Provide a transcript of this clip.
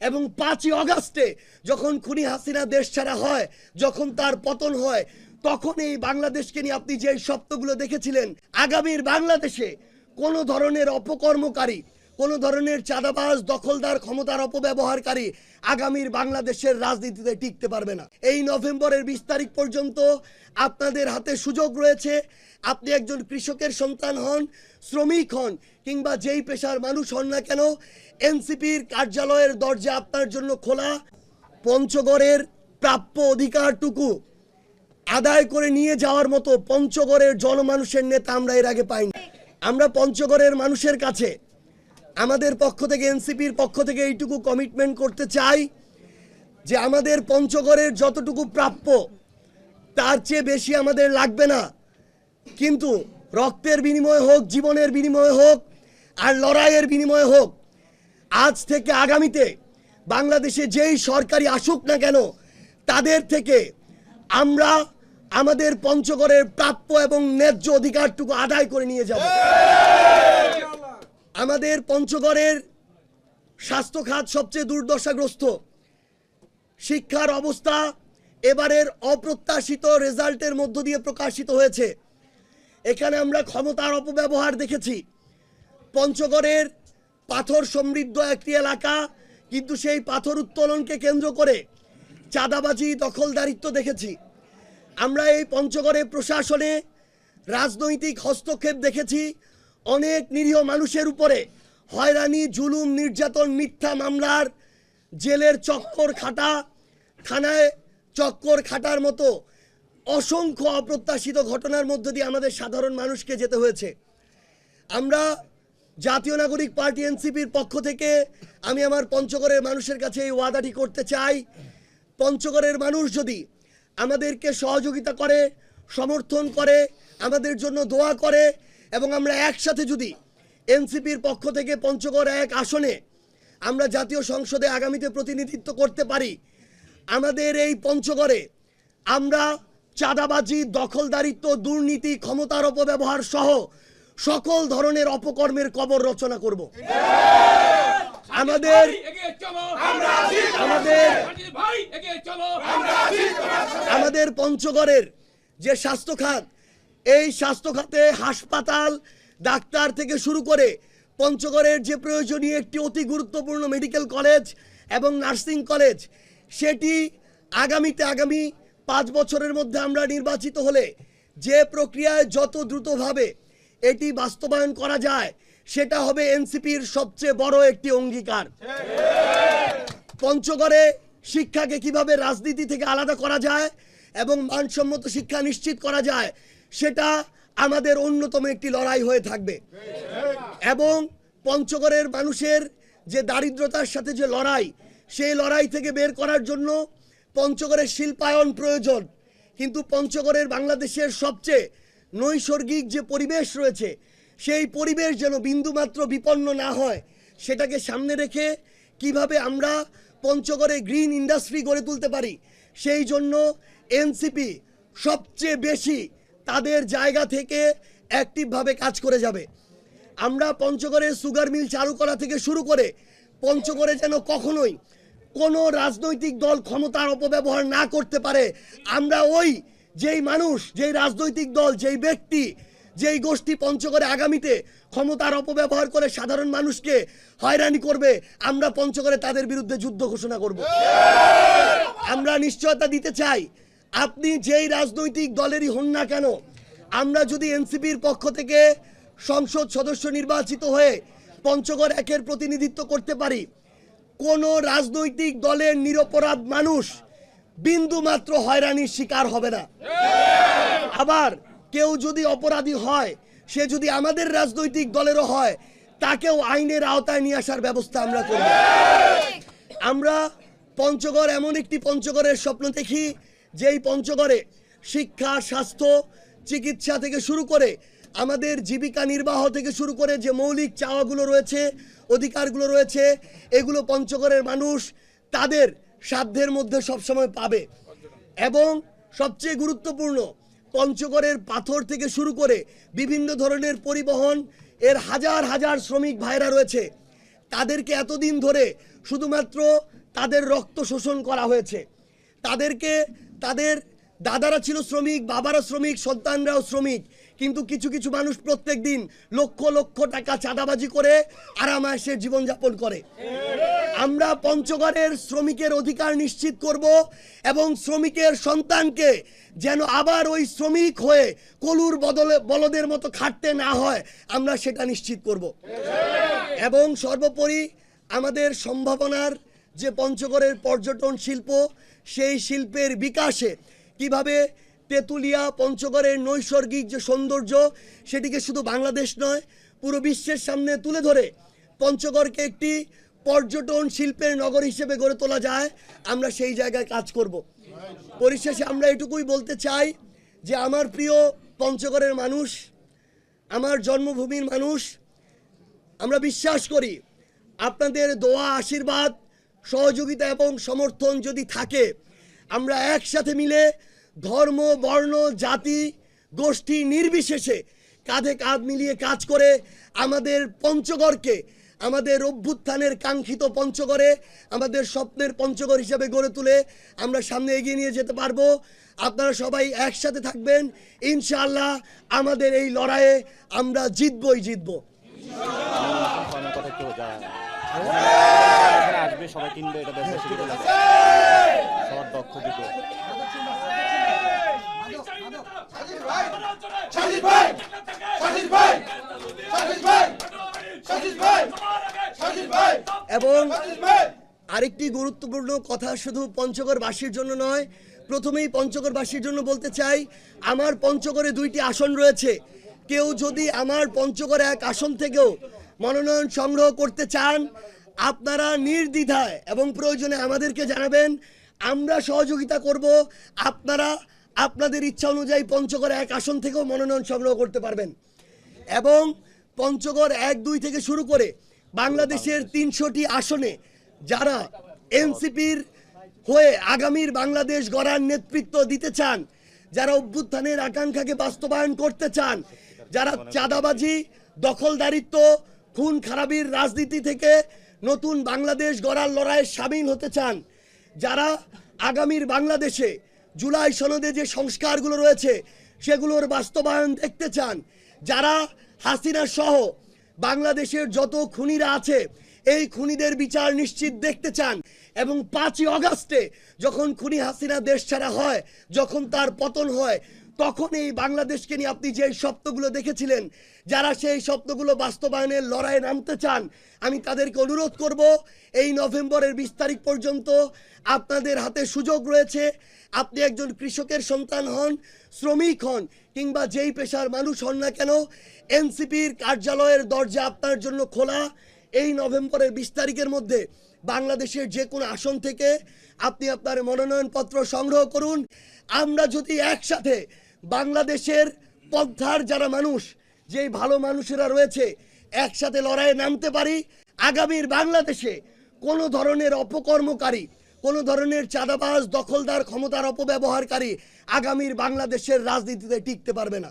এবং পাঁচই অগাস্টে যখন খুনি হাসিনা দেশ ছাড়া হয়, যখন তার পতন হয়, তখন এই বাংলাদেশকে নিয়ে আপনি যে শব্দগুলো দেখেছিলেন, আগামীর বাংলাদেশে কোনো ধরনের অপকর্মকারী কোনো ধরনের চাঁদাবাজ, দখলদার, ক্ষমতার অপব্যবহারকারী আগামীর বাংলাদেশের রাজনীতিতে টিকতে পারবে না। এই নভেম্বরের বিশ তারিখ পর্যন্ত আপনাদের হাতে সুযোগ রয়েছে। আপনি একজন কৃষকের সন্তান হন, শ্রমিক হন, কিংবা যেই পেশার মানুষ হন না কেন, এনসিপির কার্যালয়ের দরজা আপনার জন্য খোলা। পঞ্চগড়ের প্রাপ্য অধিকারটুকু আদায় করে নিয়ে যাওয়ার মতো পঞ্চগড়ের জনমানুষের নেতা আমরা এর আগে পাইনি। আমরা পঞ্চগড়ের মানুষের কাছে আমাদের পক্ষ থেকে, এনসিপির পক্ষ থেকে এইটুকু কমিটমেন্ট করতে চাই যে আমাদের পঞ্চগড়ের যতটুকু প্রাপ্য, তার চেয়ে বেশি আমাদের লাগবে না। কিন্তু রক্তের বিনিময় হোক, জীবনের বিনিময় হোক, আর লড়াইয়ের বিনিময় হোক, আজ থেকে আগামীতে বাংলাদেশে যেই সরকারি আসুক না কেন, তাদের থেকে আমরা আমাদের পঞ্চগড়ের প্রাপ্য এবং ন্যায্য অধিকারটুকু আদায় করে নিয়ে যাব। আমাদের পঞ্চগড়ের স্বাস্থ্য খাত সবচেয়ে দুর্দশাগ্রস্ত। শিক্ষার অবস্থা এবারের অপ্রত্যাশিত রেজাল্টের মধ্য দিয়ে প্রকাশিত হয়েছে। এখানে আমরা ক্ষমতার অপব্যবহার দেখেছি। পঞ্চগড়ের পাথর সমৃদ্ধ একটি এলাকা, কিন্তু সেই পাথর উত্তোলনকে কেন্দ্র করে চাঁদাবাজি, দখলদারিত্ব দেখেছি। আমরা এই পঞ্চগড়ে প্রশাসনে রাজনৈতিক হস্তক্ষেপ দেখেছি। অনেক নিরীহ মানুষের উপরে হয়রানি, জুলুম, নির্যাতন, মিথ্যা মামলার জেলের চক্কর খাটা, থানায় চক্কর খাটার মতো অসংখ্য অপ্রত্যাশিত ঘটনার মধ্য দিয়ে আমাদের সাধারণ মানুষকে যেতে হয়েছে। আমরা জাতীয় নাগরিক পার্টি এনসিপির পক্ষ থেকে আমি আমার পঞ্চগড়ের মানুষের কাছে এই ওয়াদাটি করতে চাই। পঞ্চগড়ের মানুষ যদি আমাদেরকে সহযোগিতা করে, সমর্থন করে, আমাদের জন্য দোয়া করে এবং আমরা একসাথে যদি এনসিপির পক্ষ থেকে পঞ্চগড় এক আসনে আমরা জাতীয় সংসদে আগামীতে প্রতিনিধিত্ব করতে পারি আমাদের এই পঞ্চগড়ে আমরা চাঁদাবাজি দখলদারিত্ব দুর্নীতি ক্ষমতার অপব্যবহার সহ সকল ধরনের অপকর্মের কবর রচনা করব। আমাদের এগিয়ে আমাদের রাজনীতি ভাই এগিয়ে চলো। আমাদের পঞ্চগড়ের যে স্বাস্থ্য খাত এই স্বাস্থ্য খাতে হাসপাতাল, ডাক্তার থেকে শুরু করে পঞ্চগড়ের যে প্রয়োজনীয় একটি অতি গুরুত্বপূর্ণ মেডিকেল কলেজ এবং নার্সিং কলেজ, সেটি আগামীতে আগামী পাঁচ বছরের মধ্যে আমরা নির্বাচিত হলে যে প্রক্রিয়ায় যত দ্রুতভাবে এটি বাস্তবায়ন করা যায়, সেটা হবে এনসিপির সবচেয়ে বড় একটি অঙ্গীকার। পঞ্চগড়ে শিক্ষাকে কীভাবে রাজনীতি থেকে আলাদা করা যায় এবং মানসম্মত শিক্ষা নিশ্চিত করা যায় সেটা আমাদের অন্যতম একটি লড়াই হয়ে থাকবে। এবং পঞ্চগড়ের মানুষের যে দারিদ্রতার সাথে যে লড়াই, সেই লড়াই থেকে বের করার জন্য পঞ্চগড়ের শিল্পায়ন প্রয়োজন। কিন্তু পঞ্চগড়ের বাংলাদেশের সবচেয়ে নৈসর্গিক যে পরিবেশ রয়েছে, সেই পরিবেশ যেন বিন্দুমাত্র বিপন্ন না হয়, সেটাকে সামনে রেখে কীভাবে আমরা পঞ্চগড়ে গ্রিন ইন্ডাস্ট্রি গড়ে তুলতে পারি, সেই জন্য এনসিপি সবচেয়ে বেশি তাদের জায়গা থেকে অ্যাক্টিভভাবে কাজ করে যাবে। আমরা পঞ্চগড়ে সুগার মিল চালু করা থেকে শুরু করে পঞ্চগড়ে যেন কখনোই কোনো রাজনৈতিক দল ক্ষমতার অপব্যবহার না করতে পারে, আমরা ওই যেই মানুষ, যেই রাজনৈতিক দল, যেই ব্যক্তি, যেই গোষ্ঠী পঞ্চগড়ে আগামীতে ক্ষমতার অপব্যবহার করে সাধারণ মানুষকে হয়রানি করবে, আমরা পঞ্চগড়ে তাদের বিরুদ্ধে যুদ্ধ ঘোষণা করব। আমরা নিশ্চয়তা দিতে চাই আপনি যেই রাজনৈতিক দলেরই হন না কেন, আমরা যদি এনসিপির পক্ষ থেকে সংসদ সদস্য নির্বাচিত হয়ে পঞ্চগড় একের প্রতিনিধিত্ব করতে পারি, কোন রাজনৈতিক দলের নিরপরাধ মানুষ বিন্দু মাত্র হয়রানির শিকার হবে না। আবার কেউ যদি অপরাধী হয়, সে যদি আমাদের রাজনৈতিক দলেরও হয়, তাকেও আইনের আওতায় নিয়ে আসার ব্যবস্থা আমরা করব। আমরা পঞ্চগড় এমন একটি পঞ্চগড়ের স্বপ্ন দেখি যেই পঞ্চগড়ে শিক্ষা, স্বাস্থ্য, চিকিৎসা থেকে শুরু করে আমাদের জীবিকা নির্বাহ থেকে শুরু করে যে মৌলিক চাওয়াগুলো রয়েছে, অধিকারগুলো রয়েছে, এগুলো পঞ্চগড়ের মানুষ তাদের সাধ্যের মধ্যে সবসময় পাবে। এবং সবচেয়ে গুরুত্বপূর্ণ, পঞ্চগড়ের পাথর থেকে শুরু করে বিভিন্ন ধরনের পরিবহন, এর হাজার হাজার শ্রমিক ভাইরা রয়েছে। তাদেরকে এতদিন ধরে শুধুমাত্র তাদের রক্ত শোষণ করা হয়েছে। তাদেরকে তাদের দাদারা ছিল শ্রমিক, বাবারা শ্রমিক, সন্তানরাও শ্রমিক। কিন্তু কিছু কিছু মানুষ প্রত্যেক দিন লক্ষ লক্ষ টাকা চাঁদাবাজি করে আরামায়েসে জীবনযাপন করে। আমরা পঞ্চগড়ের শ্রমিকের অধিকার নিশ্চিত করব এবং শ্রমিকের সন্তানকে যেন আবার ওই শ্রমিক হয়ে কলুর বদলে, বলদের মতো খাটতে না হয়, আমরা সেটা নিশ্চিত করব। এবং সর্বোপরি আমাদের সম্ভাবনার যে পঞ্চগড়ের পর্যটন শিল্প সেই শিল্পের বিকাশে কীভাবে তেঁতুলিয়া, পঞ্চগড়ের নৈসর্গিক যে সৌন্দর্য, সেটিকে শুধু বাংলাদেশ নয়, পুরো বিশ্বের সামনে তুলে ধরে পঞ্চগড়কে একটি পর্যটন শিল্পের নগর হিসেবে গড়ে তোলা যায়, আমরা সেই জায়গায় কাজ করব। পরিশেষে আমরা এটুকুই বলতে চাই যে আমার প্রিয় পঞ্চগড়ের মানুষ, আমার জন্মভূমির মানুষ, আমরা বিশ্বাস করি আপনাদের দোয়া, আশীর্বাদ সহযোগিতা এবং সমর্থন যদি থাকে, আমরা একসাথে মিলে ধর্ম, বর্ণ, জাতি, গোষ্ঠী নির্বিশেষে কাঁধে কাঁধ মিলিয়ে কাজ করে আমাদের পঞ্চগড়কে, আমাদের অভ্যুত্থানের কাঙ্ক্ষিত পঞ্চগড়ে, আমাদের স্বপ্নের পঞ্চগড় হিসাবে গড়ে তুলে আমরা সামনে এগিয়ে নিয়ে যেতে পারব। আপনারা সবাই একসাথে থাকবেন। ইনশাআল্লাহ আমাদের এই লড়াইয়ে আমরা জিতবই জিতবো। আসবে, সবাই কিনবে, এটা ব্যবসা সবার দক্ষ ভাই এবং আরেকটি গুরুত্বপূর্ণ কথা শুধু পঞ্চগড়বাসীর জন্য নয়, প্রথমেই পঞ্চগড়বাসীর জন্য বলতে চাই, আমার পঞ্চগড়ে দুইটি আসন রয়েছে। কেউ যদি আমার পঞ্চগড় এক আসন থেকেও মনোনয়ন সংগ্রহ করতে চান, আপনারা নির্দ্বিধায় এবং প্রয়োজনে আমাদেরকে জানাবেন। আমরা সহযোগিতা করব। আপনারা আপনাদের ইচ্ছা অনুযায়ী পঞ্চগড় এক আসন থেকেও মনোনয়ন সংগ্রহ করতে পারবেন। এবং পঞ্চগড় এক, দুই থেকে শুরু করে বাংলাদেশের তিনশোটি আসনে যারা এনসিপির হয়ে আগামীর বাংলাদেশ গড়ার নেতৃত্ব দিতে চান, যারা অভ্যুত্থানের আকাঙ্ক্ষাকে বাস্তবায়ন করতে চান, যারা চাঁদাবাজি, দখলদারিত্ব খুন খারাপির রাজনীতি থেকে নতুন বাংলাদেশ গড়ার লড়াইয়ে সামিল হতে চান। যারা আগামীর বাংলাদেশে জুলাই সনদে যে সংস্কারগুলো রয়েছে, সেগুলোর বাস্তবায়ন দেখতে চান। যারা হাসিনা সহ বাংলাদেশের যত খুনিরা আছে, এই খুনিদের বিচার নিশ্চিত দেখতে চান এবং পাঁচই অগাস্টে যখন খুনি হাসিনা দেশ ছাড়া হয়, যখন তার পতন হয় তখন এই বাংলাদেশকে নিয়ে আপনি যে স্বপ্নগুলো দেখেছিলেন, যারা সেই স্বপ্নগুলো বাস্তবায়নের লড়াইয়ে নামতে চান, আমি তাদেরকে অনুরোধ করব, এই নভেম্বরের বিশ তারিখ পর্যন্ত আপনাদের হাতে সুযোগ রয়েছে। আপনি একজন কৃষকের সন্তান হন, শ্রমিক হন, কিংবা যেই পেশার মানুষ হন না কেন, এনসিপির কার্যালয়ের দরজা আপনার জন্য খোলা। এই নভেম্বরের বিশ তারিখের মধ্যে বাংলাদেশের যে কোনো আসন থেকে আপনি আপনার মনোনয়নপত্র সংগ্রহ করুন। আমরা যদি একসাথে বাংলাদেশের পন্থার যারা মানুষ, যেই ভালো মানুষেরা রয়েছে, একসাথে লড়াইয়ে নামতে পারি, আগামীর বাংলাদেশে কোনো ধরনের অপকর্মকারী, কোনো ধরনের চাঁদাবাজ, দখলদার, ক্ষমতার অপব্যবহারকারী আগামীর বাংলাদেশের রাজনীতিতে টিকতে পারবে না।